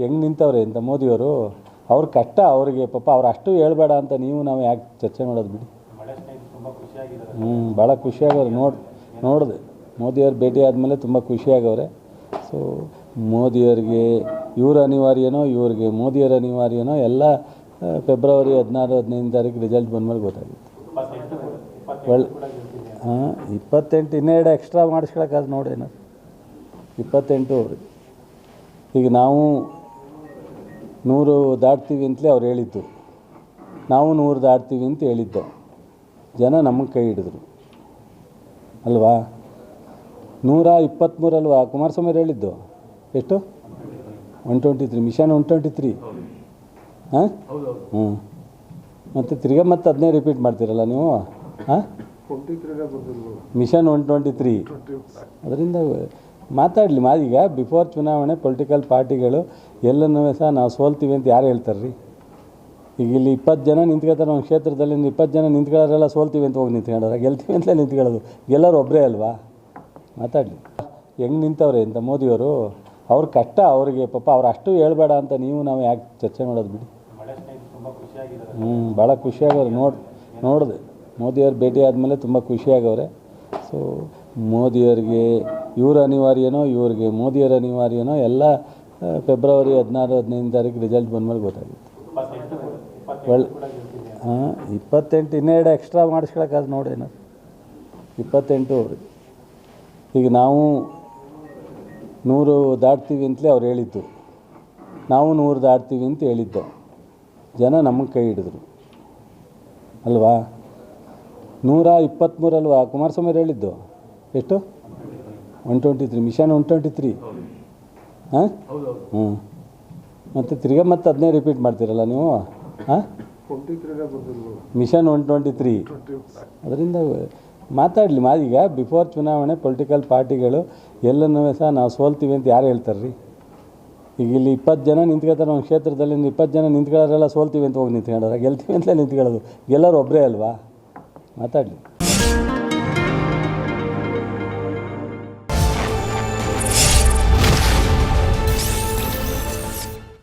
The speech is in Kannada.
ಹೆಂಗೆ ನಿಂತವ್ರೆ ಇಂಥ ಮೋದಿಯವರು, ಅವ್ರ ಕಷ್ಟ ಅವರಿಗೆ, ಪಾಪ ಅವ್ರು ಅಷ್ಟು ಹೇಳ್ಬೇಡ ಅಂತ ನೀವು ನಾವು ಯಾಕೆ ಚರ್ಚೆ ಮಾಡೋದು ಬಿಡಿ. ಹ್ಞೂ ಭಾಳ ಖುಷಿಯಾಗವ್ರೆ ನೋಡಿ, ನೋಡಿದೆ. ಮೋದಿಯವ್ರು ಭೇಟಿ ಆದಮೇಲೆ ತುಂಬ ಖುಷಿಯಾಗವ್ರೆ. ಸೊ ಮೋದಿಯವ್ರಿಗೆ ಇವ್ರ ಅನಿವಾರ್ಯನೋ, ಇವ್ರಿಗೆ ಮೋದಿಯವ್ರ ಅನಿವಾರ್ಯನೋ, ಎಲ್ಲ ಫೆಬ್ರವರಿ ಹದಿನಾರು ಹದಿನೈದು ತಾರೀಕು ರಿಸಲ್ಟ್ ಬಂದಮೇಲೆ ಗೊತ್ತಾಗುತ್ತೆ. ಒಳ್ಳೆ, ಹಾಂ, ಇಪ್ಪತ್ತೆಂಟು, ಇನ್ನೆರಡು ಎಕ್ಸ್ಟ್ರಾ ಮಾಡಿಸ್ಕೊಳಕ್ಕಾದ್ರೆ ನೋಡಿ ಏನಾರು ಇಪ್ಪತ್ತೆಂಟು ಅವ್ರಿಗೆ. ಈಗ ನಾವು ನೂರು ದಾಟ್ತೀವಿ ಅಂತಲೇ ಅವ್ರು ಹೇಳಿದ್ದು. ನಾವು ನೂರು ದಾಟ್ತೀವಿ ಅಂತ ಹೇಳಿದ್ದು. ಜನ ನಮಗೆ ಕೈ ಹಿಡಿದ್ರು. ಅಲ್ವಾ? ನೂರ ಇಪ್ಪತ್ತ್ಮೂರಲ್ವಾ ಕುಮಾರಸ್ವಾಮಿ ಹೇಳಿದ್ದು. ಎಷ್ಟು? One twenty three mission one twenty three ಹಾಂ? ಹ್ಞೂ. ಮತ್ತು ತಿರ್ಗ ಮತ್ತೆ ಅದನ್ನೇ ರಿಪೀಟ್ ಮಾಡ್ತೀರಲ್ಲ ನೀವು? ಹಾಂ? ಮಿಷನ್ ಒನ್ ಟ್ವೆಂಟಿ ತ್ರೀ ಅದರಿಂದ ಮಾತಾಡಲಿ. ಮಾ ಈಗ ಬಿಫೋರ್ ಚುನಾವಣೆ ಪೊಲಿಟಿಕಲ್ ಪಾರ್ಟಿಗಳು ಎಲ್ಲನೂ ಸಹ ನಾವು ಸೋಲ್ತೀವಿ ಅಂತ ಯಾರು ಹೇಳ್ತಾರೆ ರೀ ಈಗ ಇಲ್ಲಿ ಇಪ್ಪತ್ತು ಜನ ನಿಂತ್ಕೊತಾರೆ ಒಂದು ಕ್ಷೇತ್ರದಲ್ಲಿ ಇಪ್ಪತ್ತು ಜನ ನಿಂತ್ಕೊಳ್ಳೋರೆಲ್ಲ ಸೋಲ್ತೀವಿ ಅಂತ ಹೋಗಿ ನಿಂತ್ಕೊಂಡಾರ? ಗೆಲ್ತೀವಿ ಅಂತಲೇ ನಿಂತ್ಕೊಳ್ಳೋದು. ಎಲ್ಲರೂ ಒಬ್ಬರೇ ಅಲ್ವಾ? ಮಾತಾಡಲಿ. ಹೆಂಗೆ ನಿಂತವ್ರೆ ಅಂತ ಮೋದಿಯವರು? ಅವ್ರ ಕಷ್ಟ ಅವರಿಗೆ, ಪಾಪ ಅವ್ರು ಅಷ್ಟು ಹೇಳ್ಬೇಡ ಅಂತ ನೀವು, ನಾವು ಯಾಕೆ ಚರ್ಚೆ ಮಾಡೋದು ಬಿಡಿ? ಹ್ಞೂ ಭಾಳ ಖುಷಿಯಾಗವ್ರೆ ನೋಡಿ, ನೋಡಿದೆ. ಮೋದಿಯವ್ರು ಭೇಟಿ ಆದಮೇಲೆ ತುಂಬ ಖುಷಿಯಾಗವ್ರೆ ಸೊ ಮೋದಿಯವ್ರಿಗೆ ಇವ್ರ ಅನಿವಾರ್ಯನೋ, ಇವ್ರಿಗೆ ಮೋದಿಯವ್ರ ಅನಿವಾರ್ಯನೋ, ಎಲ್ಲ ಫೆಬ್ರವರಿ ಹದಿನಾರು ಹದಿನೈದು ತಾರೀಕು ರಿಸಲ್ಟ್ ಬಂದಮೇಲೆ ಗೊತ್ತಾಗುತ್ತೆ. ಒಳ್ಳೆ ಹಾಂ, ಇಪ್ಪತ್ತೆಂಟು ಇನ್ನೆರಡು ಎಕ್ಸ್ಟ್ರಾ ಮಾಡಿಸ್ಕೊಳಕ್ಕಾದ್ರೆ ನೋಡಿ ಏನಾದ್ರು. ಇಪ್ಪತ್ತೆಂಟು ಅವ್ರಿಗೆ ಈಗ ನಾವು ನೂರು ದಾಟ್ತೀವಿ ಅಂತಲೇ ಅವ್ರು ಹೇಳಿದ್ದು. ನಾವು ನೂರು ದಾಟ್ತೀವಿ ಅಂತ ಹೇಳಿದ್ದು. ಜನ ನಮಗೆ ಕೈ ಹಿಡಿದ್ರು. ಅಲ್ವಾ? ನೂರ ಇಪ್ಪತ್ತ್ಮೂರಲ್ವಾ ಕುಮಾರಸ್ವಾಮಿ ಹೇಳಿದ್ದು. ಎಷ್ಟು? One twenty three mission one twenty three ಹಾಂ? ಹ್ಞೂ ಮತ್ತು ತಿರ್ಗಾ ಮತ್ತೆ ಅದನ್ನೇ ರಿಪೀಟ್ ಮಾಡ್ತೀರಲ್ಲ ನೀವು? ಹಾಂ? ಮಿಷನ್ ಒನ್ ಟ್ವೆಂಟಿ ತ್ರೀ ಅದರಿಂದ ಮಾತಾಡಲಿ ಮಾ ಈಗ ಬಿಫೋರ್ ಚುನಾವಣೆ ಪೊಲಿಟಿಕಲ್ ಪಾರ್ಟಿಗಳು ಎಲ್ಲನೂ ಸಹ ನಾವು ಸೋಲ್ತೀವಿ ಅಂತ ಯಾರು ಹೇಳ್ತಾರೆ ರೀ ಈಗ ಇಲ್ಲಿ ಇಪ್ಪತ್ತು ಜನ ನಿಂತ್ಕೊತಾರೆ ಒಂದು ಕ್ಷೇತ್ರದಲ್ಲಿ ಒಂದು ಇಪ್ಪತ್ತು ಜನ ನಿಂತ್ಕೊಳ್ಳೋರೆಲ್ಲ ಸೋಲ್ತೀವಿ ಅಂತ ಹೋಗಿ ನಿಂತ್ಕೊಂಡಾರ ಗೆಲ್ತೀವಿ ಅಂತಲೇ ನಿಂತ್ಕೊಳ್ಳೋದು. ಎಲ್ಲರೂ ಒಬ್ಬರೇ ಅಲ್ವಾ? ಮಾತಾಡಲಿ.